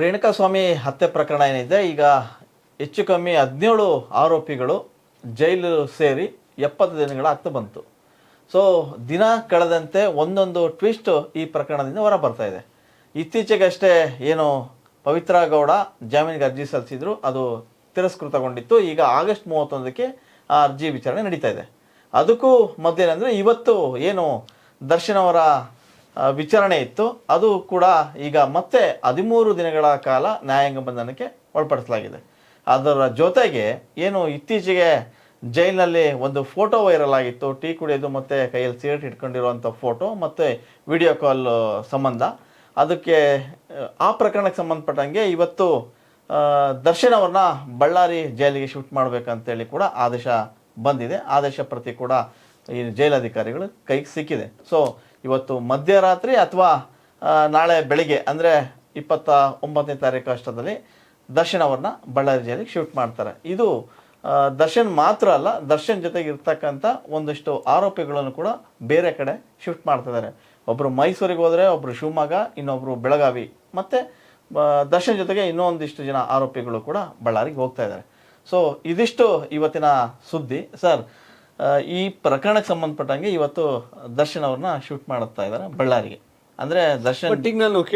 ರೇಣುಕಾಸ್ವಾಮಿ ಹತ್ಯೆ ಪ್ರಕರಣ ಏನಿದೆ, ಈಗ ಹೆಚ್ಚು ಕಮ್ಮಿ ಹದಿನೇಳು ಆರೋಪಿಗಳು ಜೈಲು ಸೇರಿ ಎಪ್ಪತ್ತು ದಿನಗಳಾಗ್ತಾ ಬಂತು. ಸೊ ದಿನ ಕಳೆದಂತೆ ಒಂದೊಂದು ಟ್ವಿಸ್ಟ್ ಈ ಪ್ರಕರಣದಿಂದ ಹೊರ ಬರ್ತಾ ಇದೆ. ಇತ್ತೀಚೆಗಷ್ಟೇ ಏನು ಪವಿತ್ರ ಗೌಡ ಜಾಮೀನಿಗೆ ಅರ್ಜಿ ಸಲ್ಲಿಸಿದ್ರು, ಅದು ತಿರಸ್ಕೃತಗೊಂಡಿತ್ತು. ಈಗ ಆಗಸ್ಟ್ ಮೂವತ್ತೊಂದಕ್ಕೆ ಆ ಅರ್ಜಿ ವಿಚಾರಣೆ ನಡೀತಾ ಇದೆ. ಅದಕ್ಕೂ ಮೊದಲೇನೆಂದರೆ ಇವತ್ತು ಏನು ದರ್ಶನ್ ಅವರ ವಿಚಾರಣೆ ಇತ್ತು. ಅದು ಕೂಡ ಈಗ ಮತ್ತೆ ಹದಿಮೂರು ದಿನಗಳ ಕಾಲ ನ್ಯಾಯಾಂಗ ಬಂಧನಕ್ಕೆ ಒಳಪಡಿಸಲಾಗಿದೆ. ಅದರ ಜೊತೆಗೆ ಏನು ಇತ್ತೀಚೆಗೆ ಜೈಲಿನಲ್ಲಿ ಒಂದು ಫೋಟೋ ವೈರಲ್ ಆಗಿತ್ತು. ಟೀ ಕುಡಿಯೋದು ಮತ್ತು ಕೈಯಲ್ಲಿ ಸಿಗರೇಟ್ ಇಟ್ಕೊಂಡಿರುವಂಥ ಫೋಟೋ ಮತ್ತು ವಿಡಿಯೋ ಕಾಲ್ ಸಂಬಂಧ. ಅದಕ್ಕೆ ಆ, ಪ್ರಕರಣಕ್ಕೆ ಸಂಬಂಧಪಟ್ಟಂಗೆ ಇವತ್ತು ದರ್ಶನ್ ಬಳ್ಳಾರಿ ಜೈಲಿಗೆ ಶಿಫ್ಟ್ ಮಾಡಬೇಕಂತೇಳಿ ಕೂಡ ಆದೇಶ ಬಂದಿದೆ. ಆದೇಶ ಪ್ರತಿ ಕೂಡ ಈ ಜೈಲಧಿಕಾರಿಗಳು ಕೈಗೆ ಸಿಕ್ಕಿದೆ. ಸೊ ಇವತ್ತು ಮಧ್ಯರಾತ್ರಿ ಅಥವಾ ನಾಳೆ ಬೆಳಿಗ್ಗೆ, ಅಂದರೆ ಇಪ್ಪತ್ತ ಒಂಬತ್ತನೇ ತಾರೀಕು ಅಷ್ಟದಲ್ಲಿ ದರ್ಶನವನ್ನು ಬಳ್ಳಾರಿ ಜಿಲ್ಲೆಗೆ ಶಿಫ್ಟ್ ಮಾಡ್ತಾರೆ. ಇದು ದರ್ಶನ್ ಮಾತ್ರ ಅಲ್ಲ, ದರ್ಶನ್ ಜೊತೆಗೆ ಇರ್ತಕ್ಕಂಥ ಒಂದಿಷ್ಟು ಆರೋಪಿಗಳನ್ನು ಕೂಡ ಬೇರೆ ಕಡೆ ಶಿಫ್ಟ್ ಮಾಡ್ತಿದ್ದಾರೆ ಒಬ್ಬರು ಮೈಸೂರಿಗೆ ಹೋದರೆ ಒಬ್ಬರು ಶಿವಮೊಗ್ಗ ಇನ್ನೊಬ್ಬರು ಬೆಳಗಾವಿ, ಮತ್ತು ದರ್ಶನ್ ಜೊತೆಗೆ ಇನ್ನೊಂದಿಷ್ಟು ಜನ ಆರೋಪಿಗಳು ಕೂಡ ಬಳ್ಳಾರಿಗೆ ಹೋಗ್ತಾ ಇದ್ದಾರೆ. ಸೊ ಇದಿಷ್ಟು ಇವತ್ತಿನ ಸುದ್ದಿ. ಸರ್ ಈ ಪ್ರಕರಣಕ್ಕೆ ಸಂಬಂಧಪಟ್ಟಂಗೆ ಇವತ್ತು ದರ್ಶನ್ ಅವ್ರನ್ನ ಶೂಟ್ ಮಾಡುತ್ತಾ ಇದ್ದಾರೆ ಬಳ್ಳಾರಿಗೆ. ಅಂದ್ರೆ ದರ್ಶನ್ ಬಟ್ ಈಗ ನಾನು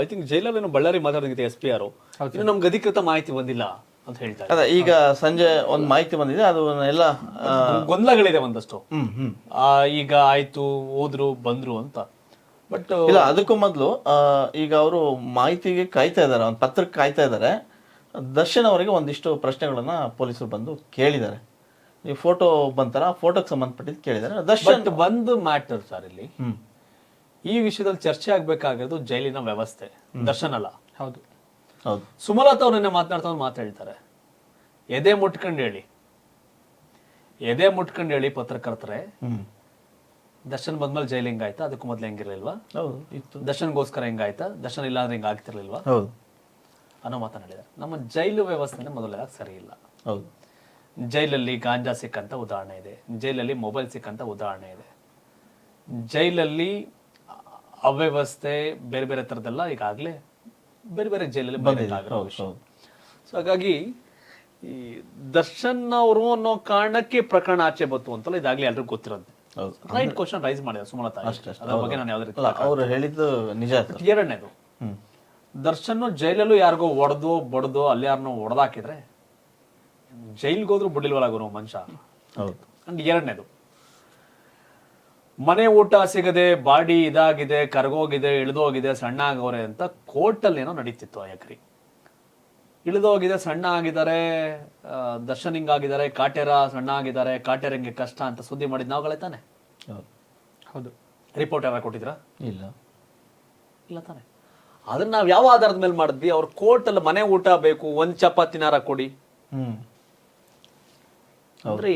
ಐ ಥಿಂಕ್ ಜೈಲಲ್ಲಿ ಬಳ್ಳಾರಿ ಮಾತಾಡಿದ ಎಸ್ ಪಿ ಆರ್. ಇನ್ನು ನಮ್ಗೆ ಅಧಿಕೃತ ಮಾಹಿತಿ ಬಂದಿಲ್ಲ ಅಂತ ಹೇಳ್ತಾರೆ. ಅದೇ ಈಗ ಸಂಜೆ ಒಂದು ಮಾಹಿತಿ ಬಂದಿದೆ ಅದು ಎಲ್ಲ ಗೊಂದಲಗಳಿದೆ ಒಂದಷ್ಟು. ಹ್ಮ್ ಹ್ಮ್. ಆ, ಈಗ ಆಯ್ತು ಹೋದ್ರು ಬಂದ್ರು ಅಂತ. ಬಟ್ ಇಲ್ಲ ಅದಕ್ಕೂ ಮೊದಲು ಈಗ ಅವರು ಮಾಹಿತಿಗೆ ಕಾಯ್ತಾ ಇದ್ದಾರೆ ಒಂದು ಪತ್ರಕ್ಕೆ ಕಾಯ್ತಾ ಇದ್ದಾರೆ. ದರ್ಶನ್ ಅವರಿಗೆ ಒಂದಿಷ್ಟು ಪ್ರಶ್ನೆಗಳನ್ನ ಪೊಲೀಸರು ಬಂದು ಕೇಳಿದ್ದಾರೆ. ಈ ಫೋಟೋ ಬಂತಾರ ಫೋಟೋಗೆ ಸಂಬಂಧಪಟ್ಟಿದ್ದು ಕೇಳಿದಾರೆ ದರ್ಶನ್ ಬಟ್ ಒಂದು ಮ್ಯಾಟರ್ ಸರ್ ಇಲ್ಲಿ. ಈ ವಿಷಯದಲ್ಲಿ ಚರ್ಚೆ ಆಗ್ಬೇಕಾಗಿರೋದು ಜೈಲಿನ ವ್ಯವಸ್ಥೆ ದರ್ಶನ್ ಅಲ್ಲ. ಹೌದು. ಹೌದು. ಸುಮಲತಾ ಅವ್ರು ನಿನ್ನೆ ಮಾತನಾಡ್ತಾ ಅವ್ರು ಮಾತು ಹೇಳ್ತಾರೆ ಎದೆ ಮುಟ್ಕೊಂಡು ಹೇಳಿ. ಎದೆ ಮುಟ್ಕೊಂಡು ಹೇಳಿ ಪತ್ರಕರ್ತರೆ. ಹ್ಮ್. ದರ್ಶನ್ ಬಂದ್ಮೇಲೆ ಜೈಲ್ ಹಿಂಗಾಯ್ತಾ? ಅದಕ್ಕೂ ಮೊದ್ಲು ಹೆಂಗಿರ್ಲಿಲ್ವಾ? ಹೌದು ಇತ್ತು. ದರ್ಶನ್ಗೋಸ್ಕರ ಹೆಂಗಾಯ್ತಾ? ದರ್ಶನ್ ಇಲ್ಲ ಅಂದ್ರೆ ಹಿಂಗಾಗ್ತಿರ್ಲಿಲ್ವಾ ಹೌದು. ಅನ್ನೋ ಮಾತನಾಡಿದ್ದಾರೆ ನಮ್ಮ ಜೈಲು ವ್ಯವಸ್ಥೆನೇ ಮೊದಲಾಗ ಸರಿ ಇಲ್ಲ. ಹೌದು. ಜೈಲಲ್ಲಿ ಗಾಂಜಾ ಸಿಕ್ಕಂತ ಉದಾಹರಣೆ ಇದೆ. ಜೈಲಲ್ಲಿ ಮೊಬೈಲ್ ಸಿಕ್ಕಂತ ಉದಾಹರಣೆ ಇದೆ. ಜೈಲಲ್ಲಿ ಅವ್ಯವಸ್ಥೆ ಬೇರೆ ಬೇರೆ ಥರದ್ದೆಲ್ಲ ಈಗಾಗಲೇ ಬೇರೆ ಬೇರೆ ಜೈಲಲ್ಲಿ ವಿಷಯ. ಸೊ ಹಾಗಾಗಿ ಈ ದರ್ಶನ್ ಅವರು ಅನ್ನೋ ಕಾರಣಕ್ಕೆ ಪ್ರಕರಣ ಆಚೆ ಬಂತು ಅಂತಲ್ಲ ಇದಾಗ್ಲೇ ಎಲ್ರಿಗೂ ಗೊತ್ತಿರೋದು. ರೈಟ್ ಕ್ವಶನ್ ರೈಸ್ ಮಾಡಿದ್ರು ಸುಮಲತಾ ಅದ್ರ ಬಗ್ಗೆ ನಾನು ಯಾವ್ದು ಅವ್ರು ಹೇಳಿದ್ದು ನಿಜ ಎರಡನೇದು ದರ್ಶನ್ ಜೈಲಲ್ಲೂ ಯಾರಿಗೋ ಹೊಡೆದು ಬಡ್ದು ಅಲ್ಲಿ ಯಾರನ್ನೋ ಹೊಡೆದಾಕಿದ್ರೆ ಜೈಲ್ಗೆ ಹೋದ್ರು ಬಿಡಿಲ್ವಲ್ಲ ಗುರು ಮನುಷ್ಯ? ಹೌದು. ಅಂಡ್ ಎರಡನೇದು. ಮನೆ ಊಟ ಸಿಗದೆ ಬಾಡಿ ಇದಾಗಿದೆ ಕರ್ಗೋಗಿದೆ ಇಳಿದೋಗಿದೆ ಸಣ್ಣ ಆಗವ್ರೆ ಅಂತ ಕೋರ್ಟಲ್ಲಿ ಏನೋ ನಡೀತಿತ್ತು ಆ ಎಕರಿ ಇಳಿದೋಗಿದೆ ಸಣ್ಣ ಆಗಿದ್ದಾರೆ ದರ್ಶನಿಂಗ್ ದರ್ಶನ್ ಹಿಂಗಾಗಿದ್ದಾರೆ ಕಾಟೇರ ಸಣ್ಣ ಆಗಿದ್ದಾರೆ ಕಾಟೇರ ಹಿಂಗೆ ಕಷ್ಟ ಅಂತ ಸುದ್ದಿ ಮಾಡಿದ್ ನಾವುಗಳೇ ತಾನೆ? ಹೌದು. ಹೌದು. ರಿಪೋರ್ಟ್ ಯಾರು ಕೊಟ್ಟಿದ್ರಾ ಇಲ್ಲ. ಇಲ್ಲ ತಾನೆ. ಅದನ್ನ ನಾವು ಯಾವ ಆಧಾರದ ಮೇಲೆ ಮಾಡಿದ್ವಿ? ಅವ್ರ ಕೋರ್ಟಲ್ಲಿ ಮನೆ ಊಟ ಬೇಕು ಒಂದ್ ಚಪಾತಿನಾರ ಕೊಡಿ. ಹ್ಮ್. ಅಂದ್ರೆ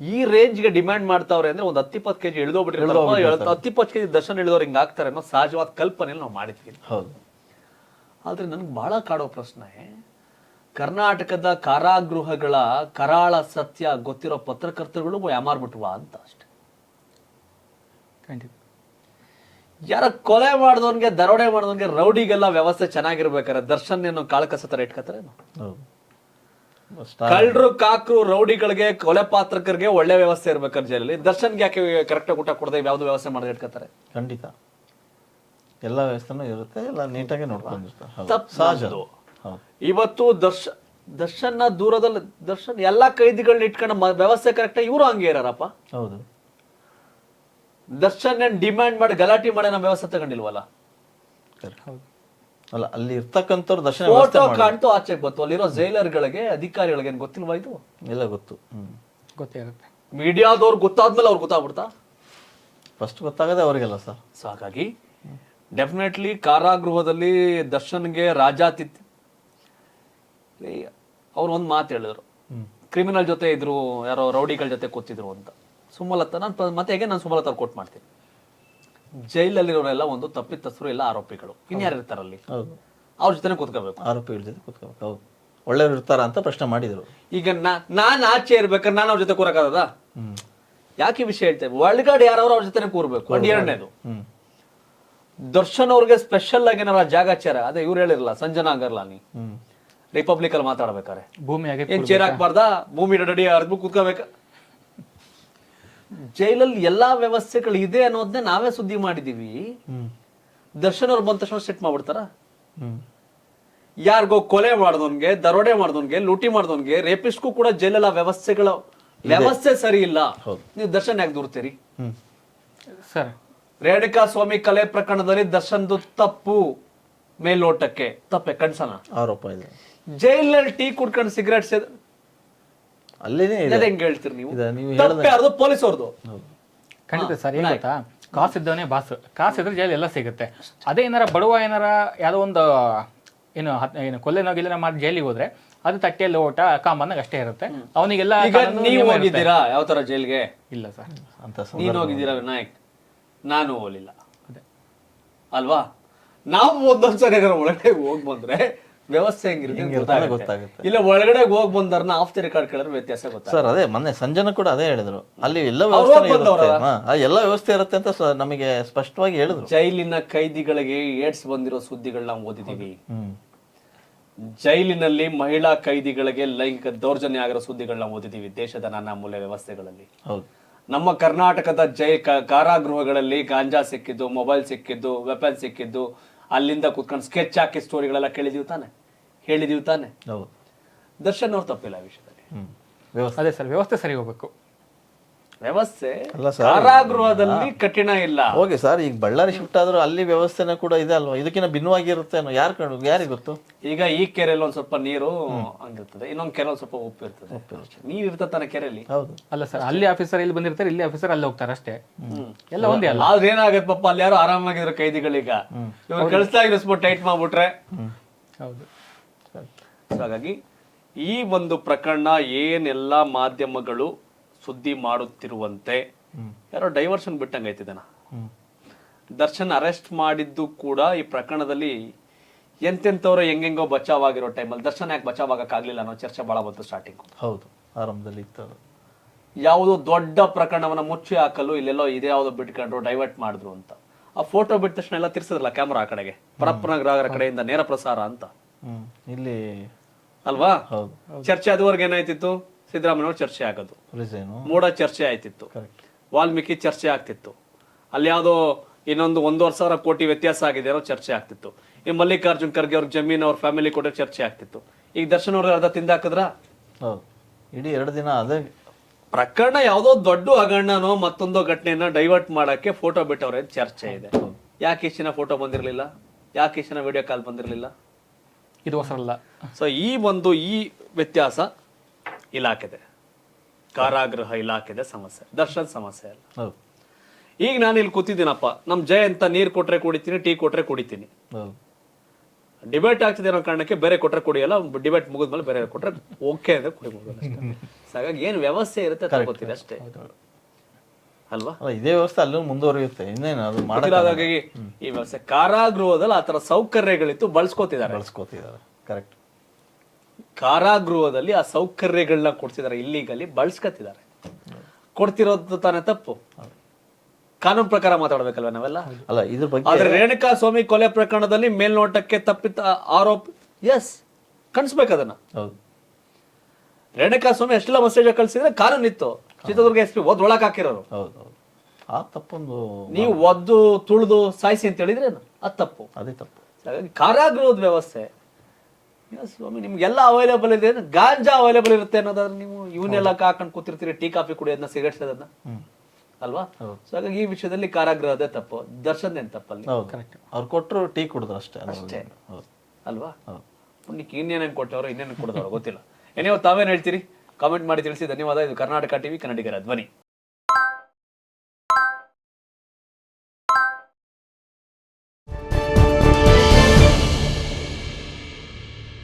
ಈ ರೇಂಜ್ಗೆ ಡಿಮ್ಯಾಂಡ್ ಮಾಡ್ತಾವ್ರೆ ಅಂದ್ರೆ ಒಂದ್ ಹತ್ತಿಪ್ಪತ್ತು ಕೆಜಿ ಇಳಿದೋಗ್ಬಿಟ್ಟಿರ್ತಾರೆ ಹತ್ತಿಪ್ಪತ್ತು ಕೆಜಿ ದರ್ಶನ ಇಳಿದವ್ರು ಹಿಂಗ್ ಆಗ್ತಾರೆ ಅನ್ನೋ ಸಹಜವಾದ ಕಲ್ಪನೆಯಲ್ಲಿ ನಾವು ಮಾಡಿದ್ವಿ. ಹೌದು. ಆದ್ರೆ ನನ್ಗೆ ಬಹಳ ಕಾಡೋ ಪ್ರಶ್ನೆ ಕರ್ನಾಟಕದ ಕಾರಾಗೃಹಗಳ ಕರಾಳ ಸತ್ಯ ಗೊತ್ತಿರೋ ಪತ್ರಕರ್ತರುಗಳು ಯಾಮಾರ್ಬಿಟ್ವಾ ಅಂತ ಅಷ್ಟೆ. ಖಂಡಿತ. ಯಾರ ಕೊಲೆ ಮಾಡಿದವನ್ಗೆ ದರೋಡೆ ಮಾಡಿದವನ್ಗೆ ರೌಡಿಗೆಲ್ಲ ವ್ಯವಸ್ಥೆ ಚೆನ್ನಾಗಿರ್ಬೇಕಾರೆ ದರ್ಶನ್ ಏನು ಕಾಳಕಸ ತರ ಇಟ್ಕೋತಾರೆ. ಕಳ್ಳರು ಕಾಕ್ರು ರೌಡಿಗಳಿಗೆ ಕೊಲೆ ಪಾತ್ರಕರಿಗೆ ಒಳ್ಳೆ ವ್ಯವಸ್ಥೆ ಇರ್ಬೇಕಾದ್ರೆ ಜೈಲಲ್ಲಿ ದರ್ಶನ್ಗೆ ಯಾಕೆ ಕರೆಕ್ಟ್ ಊಟ ಕೊಡದೆ ಯಾವ್ದು ವ್ಯವಸ್ಥೆ ಮಾಡಿ ಇಟ್ಕೋತಾರೆ? ಖಂಡಿತ. ಎಲ್ಲ ವ್ಯವಸ್ಥೆನೂ ಇರುತ್ತೆ ಎಲ್ಲ ನೀಟಾಗಿ ನೋಡ್ಕೊಂಡಿರ್ತಾರೆ. ಸಹಜ. ಇವತ್ತು ದರ್ಶ ದರ್ಶನ್ ದೂರದಲ್ಲಿ ದರ್ಶನ್ ಎಲ್ಲಾ ಕೈದಿಗಳನ್ನ ಇಟ್ಕೊಂಡು ವ್ಯವಸ್ಥೆ ಕರೆಕ್ಟ್ ಇವರು ಹಂಗೆ ಇರಾರಪ್ಪ. ಹೌದು. ದರ್ಶನ್ ಡಿಮ್ಯಾಂಡ್ ಮಾಡಿ ಗಲಾಟೆ ಮಾಡಿ ನಮ್ಮ ವ್ಯವಸ್ಥೆ ತಗೊಂಡಿಲ್ವಲ್ಲ? ಹೌದು ಅಲ್ಲ ಅಲ್ಲಿ ಇರ್ತಕ್ಕಂಥವ್ರು ದರ್ಶನ ವ್ಯವಸ್ಥೆ ಫೋಟೋ ಮಾಡಿ ಕಾಣ್ತು ಆಚೆಗೆ ಬಂತು ಅಲ್ಲಿರೋ ಜೈಲರ್ಗಳಿಗೆ ಅಧಿಕಾರಿಗಳಿಗೆ ಏನ್ ಗೊತ್ತಿಲ್ವಾ ಇದು? ಎಲ್ಲ ಗೊತ್ತು. ಹ್ಮ್. ಗೊತ್ತೇ ಆಗುತ್ತೆ ಮೀಡಿಯಾದವ್ರು ಗೊತ್ತಾದ್ಮೇಲೆ ಅವ್ರು ಗೊತ್ತಾಗ್ಬಿಡ್ತಾ? ಫಸ್ಟ್ ಗೊತ್ತಾಗದೆ ಅವರಿಗೆಲ್ಲ ಸರ್ ಸೊ ಹಾಗಾಗಿ ಡೆಫಿನೆಟ್ಲಿ ಕಾರಾಗೃಹದಲ್ಲಿ ದರ್ಶನ್ಗೆ ರಾಜಾತಿಥ್ಯ ಅವ್ರು ಒಂದು ಮಾತು ಹೇಳಿದ್ರು. ಕ್ರಿಮಿನಲ್ ಜೊತೆ ಇದ್ರು ಯಾರೋ ರೌಡಿಗಳ ಜೊತೆ ಕೂತಿದ್ರು ಅಂತ. ಸುಮಲತಾ ನಾನು ಮತ್ತೆ ಹೇಗೆ ನಾನು ಸುಮಲತಾ ಕೋಟ್ ಮಾಡ್ತೀನಿ? ಜೈಲಲ್ಲಿರೋರೆಲ್ಲ ಒಂದು ತಪ್ಪಿತಸ್ಥರು ಎಲ್ಲ ಆರೋಪಿಗಳು. ಇನ್ಯಾರು ಇರ್ತಾರಲ್ಲಿ? ಹೌದು. ಅವ್ರ ಜೊತೆ ಕುತ್ಕೋಬೇಕು. ಆರೋಪಿಗಳ ಜೊತೆ ಕೂತ್ಕೋಬೇಕು ಹೌದು. ಒಳ್ಳೆಯವ್ರು ಇರ್ತಾರ ಅಂತ ಪ್ರಶ್ನೆ ಮಾಡಿದ್ರು. ಈಗ ನಾ ನಾನ್ ಆಚೆ ಇರ್ಬೇಕಾದ್ರೆ ನಾನು ಅವ್ರ ಜೊತೆ ಕೂರಕ್ಕಾಗದ? ಹ್ಮ್. ಯಾಕೆ ಈ ವಿಷಯ ಹೇಳ್ತೇವೆ ಒಳಗಡೆ ಯಾರವ್ರು ಅವ್ರ ಜೊತೆ ಕೂರ್ಬೇಕು. ಒಂದ್ ಎರಡನೇದು ಹ್ಮ್. ದರ್ಶನ್ ಅವ್ರಿಗೆ ಸ್ಪೆಷಲ್ ಆಗಿ ಏನಾರ ಜಾಗಚಾರ ಅದೇ ಇವ್ರು ಹೇಳಿರಲ್ಲ ಸಂಜನಾ ಅಗರ್ಲಾನಿ ನೀ. ರಿಪಬ್ಲಿಕ್ ಅಲ್ಲಿ ಮಾತಾಡ್ಬೇಕಾರೆ. ಭೂಮಿ ಆಗಿ ಏನ್ ಚೇರ್ ಹಾಕ್ಬಾರ್ದಾ? ಭೂಮಿ ಡಡಿ ಅರ್ದು ಕೂತ್ಕೋಬೇಕ. ಜೈಲಲ್ಲಿ ಎಲ್ಲಾ ವ್ಯವಸ್ಥೆಗಳು ಇದೆ ಅನ್ನೋದನ್ನೇ ನಾವೇ ಸುದ್ದಿ ಮಾಡಿದೀವಿ. ಹ್ಮ್. ದರ್ಶನ್ ಅವ್ರು ಬಂದ ತಕ್ಷಣ ಸೆಟ್ ಮಾಡ್ಬಿಡ್ತಾರ. ಹ್ಮ್. ಯಾರಿಗೋ ಕೊಲೆ ಮಾಡ್ದೋನ್ಗೆ ದರೋಡೆ ಮಾಡ್ದೋನ್ಗೆ ಲೂಟಿ ಮಾಡ್ದವನ್ಗೆ ರೇಪಿಸ್ಟ್ಗೂ ಕೂಡ ಜೈಲಲ್ಲ ವ್ಯವಸ್ಥೆಗಳ ವ್ಯವಸ್ಥೆ ಸರಿ ಇಲ್ಲ. ನೀವು ದರ್ಶನ್ ಯಾಕೆ ದೂರ್ತೀರಿ? ಹ್ಮ್. ಸರ್. ರೇಣುಕಾ ಸ್ವಾಮಿ ಕಲೆ ಪ್ರಕರಣದಲ್ಲಿ ದರ್ಶನ್ದು ತಪ್ಪು ಮೇಲ್ನೋಟಕ್ಕೆ ತಪ್ಪೆ ಕಣ್ಸನ ಆರೋಪ ಇದೆ. ಜೈಲಲ್ಲಿ ಟೀ ಕುಡ್ಕೊಂಡು ಸಿಗರೇಟ್ ಸೇದ್ ಅಲ್ಲಿನೇ ಇದೆ. ಅದ್ ಹೆಂಗ್ ಹೇಳ್ತೀರಿ ನೀವು? ಇದೆ, ನೀವು ತಪ್ಪೆ ಪೊಲೀಸ್ ಅವ್ರದ್ದು ಖಂಡಿತ ಸರ್ ಏನ್ ಗೊತ್ತಾ ಕಾಸು ಇದ್ದವನೇ ಬಾಸ್. ಕಾಸು ಇದ್ರೆ ಜೈಲ್ ಎಲ್ಲ ಸಿಗುತ್ತೆ. ಅದೇ ಏನಾರ ಬಡವ ಏನಾರ ಯಾವುದೋ ಒಂದು ಏನು ಹತ್- ಏನು ಕೊಲ್ಲೆನೋ ಗಿಲ್ಲೆನೋ ಮಾಡಿ ಜೈಲಿಗೆ ಹೋದ್ರೆ ಅದು ತಟ್ಟೆಯಲ್ಲಿ ಓಟ ಕಾಮನ್ನಾಗ ಅಷ್ಟೇ ಇರುತ್ತೆ. ಅವನಿಗೆಲ್ಲ ಈಗ ನೀವು ಹೋಗಿದ್ದೀರಾ ಯಾವ ತರ ಜೈಲ್ಗೆ? ಇಲ್ಲ ಸರ್. ಅಂತ ನೀನು ಹೋಗಿದ್ದೀರಾ ವಿನಾಯಕ್? ನಾನು ಹೋಗ್ಲಿಲ್ಲ. ಅದೇ. ಅಲ್ವಾ? ನಾವು ಒಂದೊಂದ್ಸರಿ ಏನಾರ ಒಳಗಡೆ ಹೋಗ್ ಬಂದ್ರೆ ವ್ಯವಸ್ಥೆ ಹೆಂಗಿರುತ್ತೆ ಗೊತ್ತಾಗುತ್ತೆ. ಇಲ್ಲ ಒಳಗಡೆ ಹೋಗಿ ಬಂದರ್ನ ಆಫ್ ದಿ ರೆಕಾರ್ಡ್ ಕೇಳಿದ್ರೆ ವ್ಯತ್ಯಾಸ ಗೊತ್ತಾಗುತ್ತೆ. ಸರ್ ಅದೇ ಮೊನ್ನೆ ಸಂಜನ ಕೂಡ ಅದೇ ಹೇಳಿದ್ರು. ಅಲ್ಲಿ ಎಲ್ಲ ವ್ಯವಸ್ಥೆ ಇರುತ್ತೆ ಹಾ, ಆ ಎಲ್ಲ ವ್ಯವಸ್ಥೆ ಇರುತ್ತೆ ಅಂತ ಸ- ನಮಗೆ ಸ್ಪಷ್ಟವಾಗಿ ಹೇಳಿದ್ರು. ಜೈಲಿನ ಕೈದಿಗಳಿಗೆ ಏಡ್ಸ್ ಬಂದಿರೋ ಸುದ್ದಿಗಳನ್ನ ಓದಿದೀವಿ ಹ್ಮ್. ಜೈಲಿನಲ್ಲಿ ಮಹಿಳಾ ಕೈದಿಗಳಿಗೆ ಲೈಂಗಿಕ ದೌರ್ಜನ್ಯ ಆಗಿರೋ ಸುದ್ದಿಗಳನ್ನ ಓದಿದೀವಿ ದೇಶದ ನಾನಾ ಮೂಲೆ ವ್ಯವಸ್ಥೆಗಳಲ್ಲಿ. ಹೌದು. ನಮ್ಮ ಕರ್ನಾಟಕದ ಜೈ ಕ- ಕಾರಾಗೃಹಗಳಲ್ಲಿ ಗಾಂಜಾ ಸಿಕ್ಕಿದ್ದು ಮೊಬೈಲ್ ಸಿಕ್ಕಿದ್ದು ವೆಪನ್ ಸಿಕ್ಕಿದ್ದು ಅಲ್ಲಿಂದ ಕುತ್ಕೊಂಡು ಸ್ಕೆಚ್ ಹಾಕಿ ಸ್ಟೋರಿಗಳೆಲ್ಲ ಕೇಳಿದೀವಿ ತಾನೆ? ಹೇಳಿದೀವಿ ತಾನೆ? ಹೌದು. ದರ್ಶನ್ ಅವ್ರು ತಪ್ಪಿಲ್ಲ ಆ ವಿಷಯದಲ್ಲಿ. ಅದೇ ಸರ್ ವ್ಯವಸ್ಥೆ ಸರಿ ಹೋಗ್ಬೇಕು. ವ್ಯವಸ್ಥೆ ಅಲ್ಲ ಸರ್, ಕಾರಾಗೃಹದಲ್ಲಿ ಕಠಿಣ ಇಲ್ಲ. ಹೋಗಿ ಸರ್ ಈಗ ಬಳ್ಳಾರಿ ಶಿಫ್ಟ್ ಆದ್ರೂ ಅಲ್ಲಿ ವ್ಯವಸ್ಥೆನ ಕೂಡ ಇದೆ ಅಲ್ವಾ? ಇದಕ್ಕಿಂತ ಭಿನ್ನವಾಗಿರುತ್ತೆ ಅನ್ನೋ ಯಾರು ಕಂಡು ಯಾರಿಗೆ ಗೊತ್ತು? ಈಗ ಈ ಕೆರೆಯಲ್ಲಿ ಒಂದ್ ಸ್ವಲ್ಪ ನೀರು ಹಂಗಿರ್ತದೆ ಇನ್ನೊಂದ್ ಕೆರೆ ಒಂದ್ ಸ್ವಲ್ಪ ಉಪ್ಪು ಇರ್ತದೆ. ನೀರ್ ಇರ್ತದೆ ತಾನೆ ಕೆರೆಯಲ್ಲಿ? ಹೌದು. ಅಲ್ಲ ಸರ್ ಅಲ್ಲಿ ಆಫೀಸರ್ ಇಲ್ಲಿ ಬಂದಿರ್ತಾರೆ ಇಲ್ಲಿ ಆಫೀಸರ್ ಅಲ್ಲಿ ಹೋಗ್ತಾರೆ ಅಷ್ಟೇ. ಎಲ್ಲ ಒಂದೇ ಅಲ್ಲ. ಆದ್ರೆ ಏನಾಗತ್ತೆ ಪಾಪ ಅಲ್ಲಿ ಯಾರು ಆರಾಮಾಗಿದ್ರು ಕೈದಿಗಳೀಗ ಇವ್ರು ಕಳಿಸ್ದಾಗ ಸ್ವಲ್ಪ ಟೈಟ್ ಮಾಡ್ಬಿಟ್ರೆ. ಹೌದು. So ಹಾಗಾಗಿ ಈ ಒಂದು ಪ್ರಕರಣ ಏನೆಲ್ಲ ಮಾಧ್ಯಮಗಳು ಸುದ್ದಿ ಮಾಡುತ್ತಿರುವಂತೆ ಯಾರೋ ಡೈವರ್ಷನ್ ಬಿಟ್ಟಂಗೆ ಇದನ್ನ ದರ್ಶನ್ ಅರೆಸ್ಟ್ ಮಾಡಿದ್ದು ಕೂಡ ಈ ಪ್ರಕರಣದಲ್ಲಿ ಎಂತೆಂಥವ್ರು ಹೆಂಗೆಂಗೋ ಬಚಾವಾಗಿರೋ ಟೈಮಲ್ಲಿ. ದರ್ಶನ್ ಯಾಕೆ ಬಚಾವಾಗಕ್ಕಾಗ್ಲಿಲ್ಲ ಅನ್ನೋ ಚರ್ಚೆ ಬಹಳ ಬಂತು ಸ್ಟಾರ್ಟಿಂಗ್ ಹೌದು ಆರಂಭದಲ್ಲಿ ಇತ್ತು ಯಾವುದೋ ದೊಡ್ಡ ಪ್ರಕರಣವನ್ನ ಮುಚ್ಚಿ ಹಾಕಲು ಇಲ್ಲೆಲ್ಲೋ ಇದೇ ಯಾವುದೋ ಬಿಟ್ಕೊಂಡ್ರು ಡೈವರ್ಟ್ ಮಾಡಿದ್ರು ಅಂತ. ಆ ಫೋಟೋ ಬಿಟ್ಟ ತಕ್ಷಣ ಎಲ್ಲ ತಿರ್ಸಿದ್ರಲ್ಲ ಕ್ಯಾಮ್ರಾ ಆ ಕಡೆಗೆ? ಪರಪ್ಪನಗರ ಕಡೆಯಿಂದ ನೇರ ಪ್ರಸಾರ ಅಂತ. ಇಲ್ಲಿ ಅಲ್ವಾ? ಚರ್ಚೆ ಅದುವರೆಗೆ ಏನಾಯ್ತಿತ್ತು? ಸಿದ್ದರಾಮಯ್ಯವ್ರ ಚರ್ಚೆ ಆಗೋದು. ಮೋಡ ಚರ್ಚೆ ಆಯ್ತಿತ್ತು. ವಾಲ್ಮೀಕಿ ಚರ್ಚೆ ಆಗ್ತಿತ್ತು. ಅಲ್ಲಿ ಯಾವುದೋ ಇನ್ನೊಂದು ಒಂದೂವರೆ ಸಾವಿರ ಕೋಟಿ ವ್ಯತ್ಯಾಸ ಆಗಿದೆ ಅನ್ನೋ ಚರ್ಚೆ ಆಗ್ತಿತ್ತು. ಈ ಮಲ್ಲಿಕಾರ್ಜುನ್ ಖರ್ಗೆ ಅವ್ರ ಜಮೀನ್ ಅವ್ರ ಫ್ಯಾಮಿಲಿ ಕೂಡ ಚರ್ಚೆ ಆಗ್ತಿತ್ತು. ಈಗ ದರ್ಶನ್ ಅವ್ರ ಅರ್ಧ ತಿಂದಾಕಿದ್ರ ಹಾಕಿದ್ರ? ಇಡೀ ಎರಡು ದಿನ ಅದೇ ಪ್ರಕರಣ ಯಾವುದೋ ದೊಡ್ಡ ಹಗರಣನೋ ಮತ್ತೊಂದು ಘಟನೆಯನ್ನ ಡೈವರ್ಟ್ ಮಾಡಕ್ಕೆ ಫೋಟೋ ಬಿಟ್ಟವ್ರೆ ಚರ್ಚೆ ಇದೆ. ಯಾಕೆ ಇಷ್ಟಿನ ಫೋಟೋ ಬಂದಿರಲಿಲ್ಲ? ಯಾಕೆ ಇಷ್ಟಿನ ವಿಡಿಯೋ ಕಾಲ್ ಬಂದಿರಲಿಲ್ಲ? ಇದು ಹೊಸರಲ್ಲ ಸೊ ಈ ಒಂದು ಈ ವ್ಯತ್ಯಾಸ ಇಲಾಖೆದೆ ಕಾರಾಗೃಹ ಇಲಾಖೆದೆ ಸಮಸ್ಯೆ ದರ್ಶನ್ ಸಮಸ್ಯೆ ಅಲ್ಲ. ಹೌದು. ಈಗ ನಾನು ಇಲ್ಲಿ ಕೂತಿದ್ದೀನಪ್ಪ ನಮ್ ಜಯ ಅಂತ ನೀರ್ ಕೊಟ್ರೆ ಕುಡಿತೀನಿ ಟೀ ಕೊಟ್ರೆ ಕುಡಿತೀನಿ. ಡಿಬೇಟ್ ಆಗ್ತಿದೆ ಅನ್ನೋ ಕಾರಣಕ್ಕೆ ಬೇರೆ ಕೊಟ್ರೆ ಕುಡಿಯಲ್ಲ ಡಿಬೇಟ್ ಮುಗಿದ್ಮೇಲೆ ಬೇರೆ ಕೊಟ್ರೆ ಓಕೆ ಅಂದ್ರೆ ಕುಡಿಬಹುದು ಅಷ್ಟೇ. ಹಾಗಾಗಿ ಏನ್ ವ್ಯವಸ್ಥೆ ಇರುತ್ತೆ ತಗೋತೀರಿ ಅಷ್ಟೇ. ಅಲ್ವಾ? ಇದೇ ವ್ಯವಸ್ಥೆ ಅಲ್ಲೂ ಮುಂದುವರಿಯುತ್ತೆ ಇನ್ನೇನು ಅದು ಹಾಗಾಗಿ ಈ ವ್ಯವಸ್ಥೆ ಕಾರಾಗೃಹದಲ್ಲಿ ಆತರ ಸೌಕರ್ಯಗಳಿತ್ತು ಬಳಸ್ಕೋತಿದ್ದಾರೆ. ಬಳಸ್ಕೋತಿದ್ದಾರೆ ಕರೆಕ್ಟ್ ಕಾರಾಗೃಹದಲ್ಲಿ ಆ ಸೌಕರ್ಯಗಳನ್ನ ಕೊಡ್ತಿದ್ದಾರೆ ಇಲ್ಲಿಗಲ್ಲಿ ಬಳಸ್ಕೊತಿದ್ದಾರೆ ಕೊಡ್ತಿರೋದು ತಾನೇ ತಪ್ಪು. ಕಾನೂನು ಪ್ರಕಾರ ಮಾತಾಡ್ಬೇಕಲ್ವ ನಾವೆಲ್ಲ? ಅಲ್ಲ ಇದ್ರ ಬಗ್ಗೆ ಆದ್ರೆ ರೇಣುಕಾ ಸ್ವಾಮಿ ಕೊಲೆ ಪ್ರಕರಣದಲ್ಲಿ ಮೇಲ್ನೋಟಕ್ಕೆ ತಪ್ಪಿತ ಆರೋಪ ಎಸ್ ಕಣಿಸ್ಬೇಕು ಅದನ್ನ. ರೇಣುಕಾ ಸ್ವಾಮಿ ಎಷ್ಟೆಲ್ಲ ಮೆಸೇಜ್ ಕಳ್ಸಿದ್ರೆ ಕಾನೂನು ಇತ್ತು. ಚಿತ್ರದುರ್ಗ ಎಸ್ ಪಿ ಒದ್ ಒಳಕ್ ಹಾಕಿರೋರು. ಆ ತಪ್ಪೊಂದು ನೀವು ಒದ್ದು ತುಳಿದು ಸಾಯಿಸಿ ಅಂತ ಹೇಳಿದ್ರೆ ಅದು ತಪ್ಪು. ಅದೇ ತಪ್ಪು. ಹಾಗಾಗಿ ಕಾರಾಗೃಹದ ವ್ಯವಸ್ಥೆ ಸ್ವಾಮಿ ನಿಮ್ಗೆಲ್ಲ ಅವೈಲೇಬಲ್ ಇದೆ ಗಾಂಜಾ ಅವೈಲೇಬಲ್ ಇರುತ್ತೆ ಅನ್ನೋದಾದ್ರೆ ನೀವು ಇವನ್ನೆಲ್ಲ ಹಾಕೊಂಡು ಕೂತಿರ್ತೀರಿ ಟೀ ಕಾಫಿ ಕುಡಿಯೋದನ್ನ ಸಿಗರೇಟ್ ಅದನ್ನ. ಅಲ್ವಾ? ಸೊ ಹಾಗಾಗಿ ಈ ವಿಷಯದಲ್ಲಿ ಕಾರಾಗೃಹದೇ ತಪ್ಪು. ದರ್ಶನ್ ಏನ್ ತಪ್ಪಲ್ಲಿ? ಕರೆಕ್ಟ್ ಅವ್ರು ಕೊಟ್ಟರು ಟೀ ಕುಡಿದ್ರು ಅಷ್ಟೇ. ಅಷ್ಟೇ. ಅಲ್ವಾ? ಪುಣ್ಯಕ್ಕೆ ಇನ್ನೇನೇನು ಕೊಟ್ಟವ್ರು ಇನ್ನೇನು ಕೊಡ್ತಾರೋ ಗೊತ್ತಿಲ್ಲ. ಏನೇ ತಾವೇನ್ ಹೇಳ್ತೀರಿ? ಕಾಮೆಂಟ್ ಮಾಡಿ ತಿಳಿಸಿ. ಧನ್ಯವಾದ. ಇದು ಕರ್ನಾಟಕ ಟಿವಿ ಕನ್ನಡಿಗರ ಧ್ವನಿ.